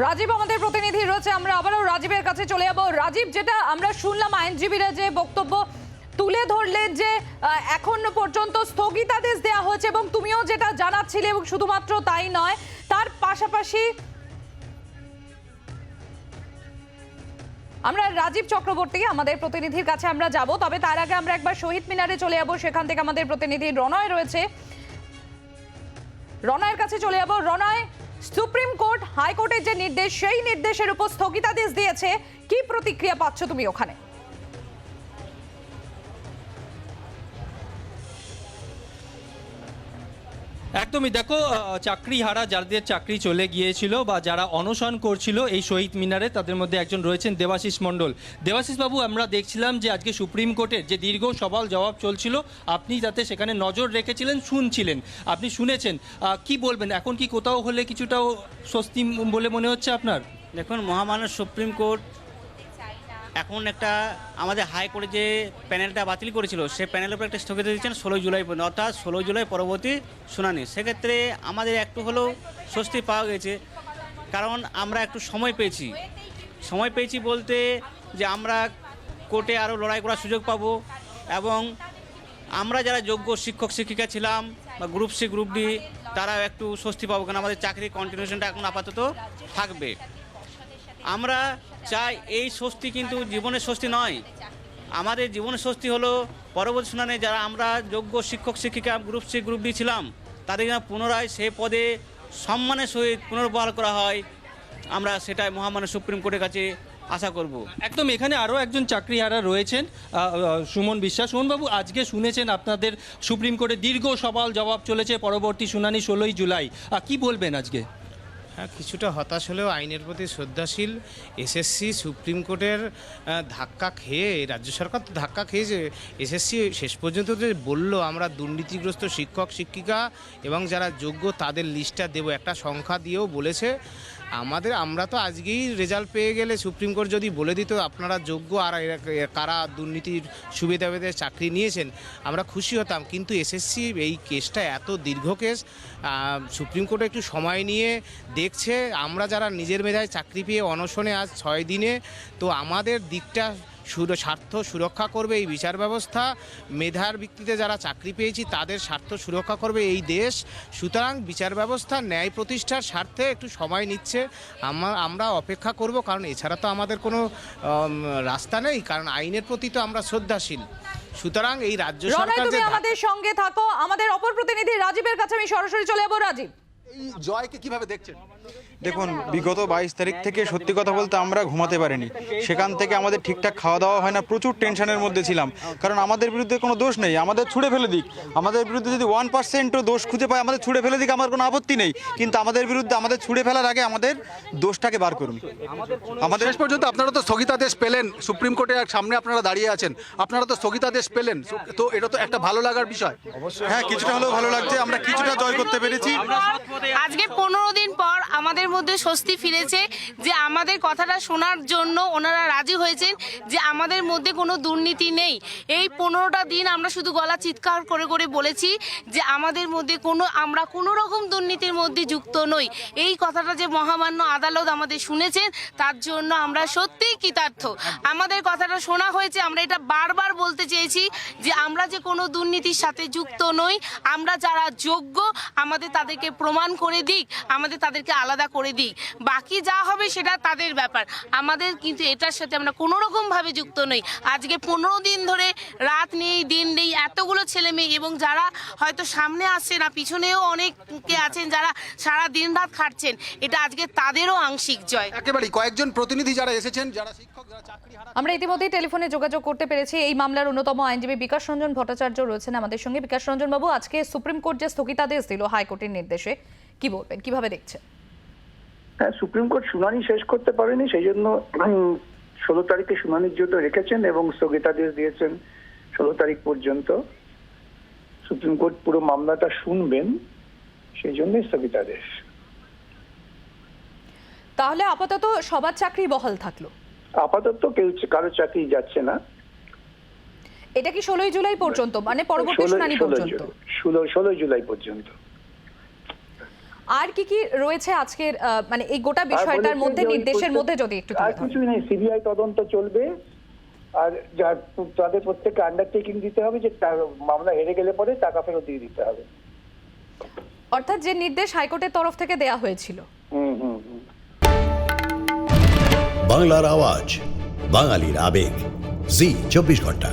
রাজীব আমাদের প্রতিনিধি রয়েছে, আমরা আবারও রাজীবের কাছে চলে যাব। রাজীব, যেটা আমরা শুনলাম আইনজীবীরা যে বক্তব্য তুলে ধরলে যে এখন পর্যন্ত স্থগিতাদেশ দেওয়া হয়েছে এবং তুমিও যেটা জানাচ্ছিলে এবং শুধুমাত্র তাই নয়, তার পাশাপাশি আমরা রাজীব চক্রবর্তী আমাদের প্রতিনিধির কাছে আমরা যাব, তবে তার আগে আমরা একবার শহীদ মিনারে চলে যাব, সেখান থেকে আমাদের প্রতিনিধি রনয় রয়েছে। রনয়ের কাছে চলে যাব। রনয় সুপ্রিম কোর্ট, হাইকোর্টের যে নির্দেশ, সেই নির্দেশের উপর স্থগিতাদেশ দিয়েছে। কি প্রতিক্রিয়া পাচ্ছ তুমি ওখানে? একদমই দেখো চাকরি হারা যাদের চাকরি চলে গিয়েছিল বা যারা অনশন করছিল এই শহীদ মিনারে, তাদের মধ্যে একজন রয়েছেন দেবাশিস মণ্ডল। দেবাশিস বাবু আমরা দেখছিলাম যে আজকে সুপ্রিম কোর্টের যে দীর্ঘ সবাল জবাব চলছিল, আপনি যাতে সেখানে নজর রেখেছিলেন, শুনছিলেন। আপনি শুনেছেন। কি বলবেন? এখন কি কোথাও হলে কিছুটাও স্বস্তি বলে মনে হচ্ছে আপনার? দেখুন, মহামান্য সুপ্রিম কোর্ট এখন একটা আমাদের হাইকোর্টে যে প্যানেলটা বাতিল করেছিল সেই প্যানেলের উপর একটা স্থগিত দিচ্ছেন ষোলোই জুলাই পর্যন্ত, অর্থাৎ ষোলোই জুলাই পরবর্তী শুনানি। সেক্ষেত্রে আমাদের একটু হলেও স্বস্তি পাওয়া গেছে, কারণ আমরা একটু সময় পেয়েছি। সময় পেয়েছি বলতে যে আমরা কোর্টে আরও লড়াই করার সুযোগ পাবো এবং আমরা যারা যোগ্য শিক্ষক, শিক্ষিকা ছিলাম বা গ্রুপ সি গ্রুপ ডি তারাও একটু স্বস্তি পাবো, কারণ আমাদের চাকরির কন্টিনিউশনটা এখন আপাতত থাকবে। আমরা চাই এই স্বস্তি কিন্তু জীবনের স্বস্তি নয়। আমাদের জীবনের স্বস্তি হলো পরবর্তী শুনানি যারা আমরা যোগ্য শিক্ষক, শিক্ষিকা গ্রুপ সি গ্রুপ ডি ছিলাম, তাদের যেন পুনরায় সে পদে সম্মানের সহিত পুনর্বহাল করা হয়, আমরা সেটাই মহামান্য সুপ্রিম কোর্টের কাছে আশা করব। একদম, এখানে আরও একজন চাকরিহারা রয়েছেন সুমন বিশ্বাস। সুমনবাবু, আজকে শুনেছেন আপনাদের সুপ্রিম কোর্টে দীর্ঘ সবাল জবাব চলেছে পরবর্তী শুনানি ষোলোই জুলাই। কি বলবেন আজকে? কিছুটা হতাশ হলেও আইনের প্রতি শ্রদ্ধাশীল এসএসসি সুপ্রিম কোর্টের ধাক্কা খেয়ে, রাজ্য সরকার তো ধাক্কা খেয়েছে এসএসসি শেষ পর্যন্ত যে বলল, আমরা দুর্নীতিগ্রস্ত শিক্ষক, শিক্ষিকা এবং যারা যোগ্য তাদের লিস্টটা দেব, একটা সংখ্যা দিয়েও বলেছে। আমাদের, আমরা তো আজকেই রেজাল্ট পেয়ে গেলে সুপ্রিম কোর্ট যদি বলে দিত আপনারা যোগ্য আর কারা দুর্নীতির সুবিধা পেতে চাকরি নিয়েছেন, আমরা খুশি হতাম। কিন্তু এসএসসি এই কেসটা এত দীর্ঘ কেস সুপ্রিম কোর্ট একটু সময় নিয়ে দেখছে, আমরা যারা নিজের মেধায় চাকরি পেয়ে অনশনে আজ ছয় দিনে, তো আমাদের দিকটা স্বার্থ সুরক্ষা করবে এই বিচার ব্যবস্থা। মেধার ভিত্তিতে যারা চাকরি পেয়েছি তাদের স্বার্থ সুরক্ষা করবে এই দেশ। সুতরাং বিচার ব্যবস্থা ন্যায় প্রতিষ্ঠার স্বার্থে একটু সময় নিচ্ছে। আমা- আমরা অপেক্ষা করব কারণ এছাড়া তো আমাদের কোনো রাস্তা নেই কারণ আইনের প্রতি তো আমরা শ্রদ্ধাশীল। সুতরাং এই রাজ্য সরকার যে আমাদের সঙ্গে থাকো। আমাদের অপর প্রতিনিধি রাজীবের কাছে আমি সরাসরি চলে যাব। রাজীব। এই জয়কে কীভাবে দেখছেন? দেখুন বিগত বাইশ তারিখ থেকে সত্যি কথা বলতে আমরা ঘুমাতে পারিনি। সেখান থেকে আমাদের ঠিকঠাক খাওয়া দাওয়া হয় না প্রচুর টেনশনের মধ্যে ছিলাম। কারণ আমাদের বিরুদ্ধে কোনো দোষ নেই আমাদের ছুড়ে ফেলে দিক। আমাদের বিরুদ্ধে যদি ওয়ান পার্সেন্টও দোষ খুঁজে পায় আমাদের ছুড়ে ফেলে দিক আমার কোনো আপত্তি নেই। কিন্তু আমাদের বিরুদ্ধে আমাদের ছুড়ে ফেলার আগে আমাদের দোষটাকে বার করুন। আমাদের শেষ পর্যন্ত আপনারা তো স্থগিতাদেশ পেলেন সুপ্রিম কোর্টের সামনে আপনারা দাঁড়িয়ে আছেন। আপনারা তো স্থগিতাদেশ পেলেন তো এটা তো একটা ভালো লাগার বিষয়। হ্যাঁ কিছুটা হলেও ভালো লাগছে আমরা কিছুটা জয় করতে পেরেছি। আজকে পনেরো দিন পর আমাদের মধ্যে স্বস্তি ফিরেছে যে আমাদের কথাটা শোনার জন্য ওনারা রাজি হয়েছেন যে আমাদের মধ্যে কোনো দুর্নীতি নেই। এই পনেরোটা দিন আমরা শুধু গলা চিৎকার করে করে বলেছি যে আমাদের মধ্যে কোনো, আমরা কোনো রকম দুর্নীতির মধ্যে যুক্ত নই। এই কথাটা যে মহামান্য আদালত আমাদের শুনেছেন, তার জন্য আমরা সত্যিই কৃতার্থ। আমাদের কথাটা শোনা হয়েছে, আমরা এটা বারবার বলতে চেয়েছি যে আমরা যে কোনো দুর্নীতির সাথে যুক্ত নই, আমরা যারা যোগ্য, আমাদের তাদেরকে প্রমাণ করে দিক, আমাদের তাদেরকে আলাদা করে দিক বাকি যা হবে সেটা তাদের ব্যাপার। আমাদের কিন্তু এটার সাথে আমরা কোনো রকম ভাবে যুক্ত নই। আজকে পনেরো দিন ধরে রাত নেই দিন নেই এতগুলো ছেলে মেয়ে এবং যারা হয়তো সামনে আসছে না পিছনেও অনেকে আছেন যারা সারা দিন রাত খাটছেন এটা আজকে তাদেরও আংশিক জয়। একেবারেই কয়েকজন প্রতিনিধি যারা এসেছেন যারা শিক্ষক যারা চাকরি আমরা ইতিমধ্যেই টেলিফোনে যোগাযোগ করতে পেরেছি। এই মামলার অন্যতম আইনজীবী বিকাশ রঞ্জন ভট্টাচার্য রয়েছেন আমাদের সঙ্গে। বিকাশ রঞ্জন বাবু আজকে সুপ্রিম কোর্ট যে স্থগিতাদেশ দিল হাইকোর্টের নির্দেশে কি বলবেন? কীভাবে দেখছেন? হ্যাঁ সুপ্রিম কোর্ট শুনানি শেষ করতে পারেনি সেই জন্য ষোলো তারিখে শুনানির জন্য রেখেছেন এবং স্থগিতাদেশ দিয়েছেন ষোলো তারিখ পর্যন্ত। সুপ্রিম কোর্ট পুরো মামলাটা শুনবেন সেই জন্যই স্থগিতাদেশ। তাহলে আপাতত সবার চাকরি বহাল থাকল? আপাতত কেউ কারও চাকরি যাচ্ছে না। এটা কি ষোলোই জুলাই পর্যন্ত? মানে পরবর্তী শুনানি পর্যন্ত? ষোলো ষোলোই জুলাই পর্যন্ত। আর কি কি রয়েছে আজকের মানে এই গোটা বিষয়টার মধ্যে নির্দেশের মধ্যে যদি একটু আর কিছুই নেই সিবিআই তদন্ত চলবে। আর যার তাদের প্রত্যেককে আন্ডারটেকিং দিতে হবে যে তার মামলা হেরে গেলে পরে টাকা ফেরত দিয়ে দিতে হবে। অর্থাৎ যে নির্দেশ হাইকোর্টের তরফ থেকে দেয়া হয়েছিল। হুম হুম হুম। বাংলার আওয়াজ বাঙালির আবেগ। জি চব্বিশ ঘণ্টা।